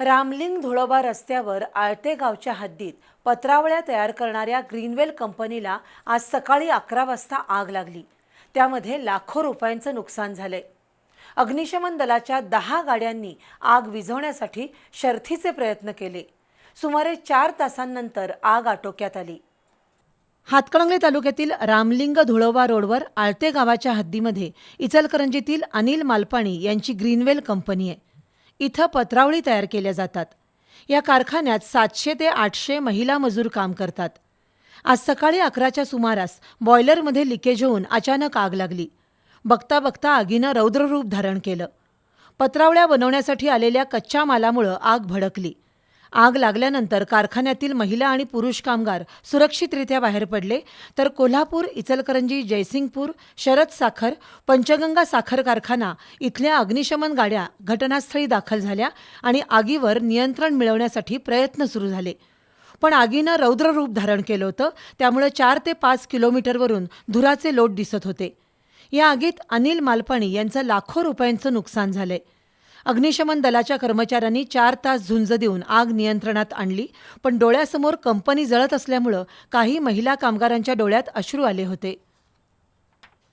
रामलिंग धुळोबा रस्त्यावर आळते गावच्या हद्दीत पत्रावळ्या तयार करणाऱ्या ग्रीनवेल कंपनीला आज सकाळी अकरा वाजता आग लागली. त्यामध्ये लाखो रुपयांचं नुकसान झालंय. अग्निशमन दलाच्या दहा गाड्यांनी आग विझवण्यासाठी शर्थीचे प्रयत्न केले. सुमारे चार तासांनंतर आग आटोक्यात आली. हातकणंगले तालुक्यातील रामलिंग धुळोबा रोडवर आळते गावाच्या हद्दीमध्ये इचलकरंजीतील अनिल मालपाणी यांची ग्रीनवेल कंपनी आहे. इथं पत्रावळी तयार केल्या जातात. या कारखान्यात सातशे ते आठशे महिला मजूर काम करतात. आज सकाळी अकराच्या सुमारास बॉयलरमध्ये लिकेज होऊन अचानक आग लागली. बघता बघता आगीनं रौद्ररूप धारण केलं. पत्रावळ्या बनवण्यासाठी आलेल्या कच्च्या मालामुळं आग भडकली. आग लागल्यानंतर कारखान्यातील महिला आणि पुरुष कामगार सुरक्षितरित्या बाहेर पडले. तर कोल्हापूर इचलकरंजी जयसिंगपूर शरद साखर पंचगंगा साखर कारखाना इथल्या अग्निशमन गाड्या घटनास्थळी दाखल झाल्या आणि आगीवर नियंत्रण मिळवण्यासाठी प्रयत्न सुरू झाले. पण आगीनं रौद्र रूप धारण केलं होतं. त्यामुळे चार ते पाच किलोमीटरवरून धुराचे लोट दिसत होते. या आगीत अनिल मालपाणी यांचं लाखो रुपयांचं नुकसान झालंय. अग्निशमन दलाच्या कर्मचाऱ्यांनी चार तास झुंज देऊन आग नियंत्रणात आणली पण डोळ्यासमोर कंपनी जळत असल्यामुळं काही महिला कामगारांच्या डोळ्यात अश्रू आले होते.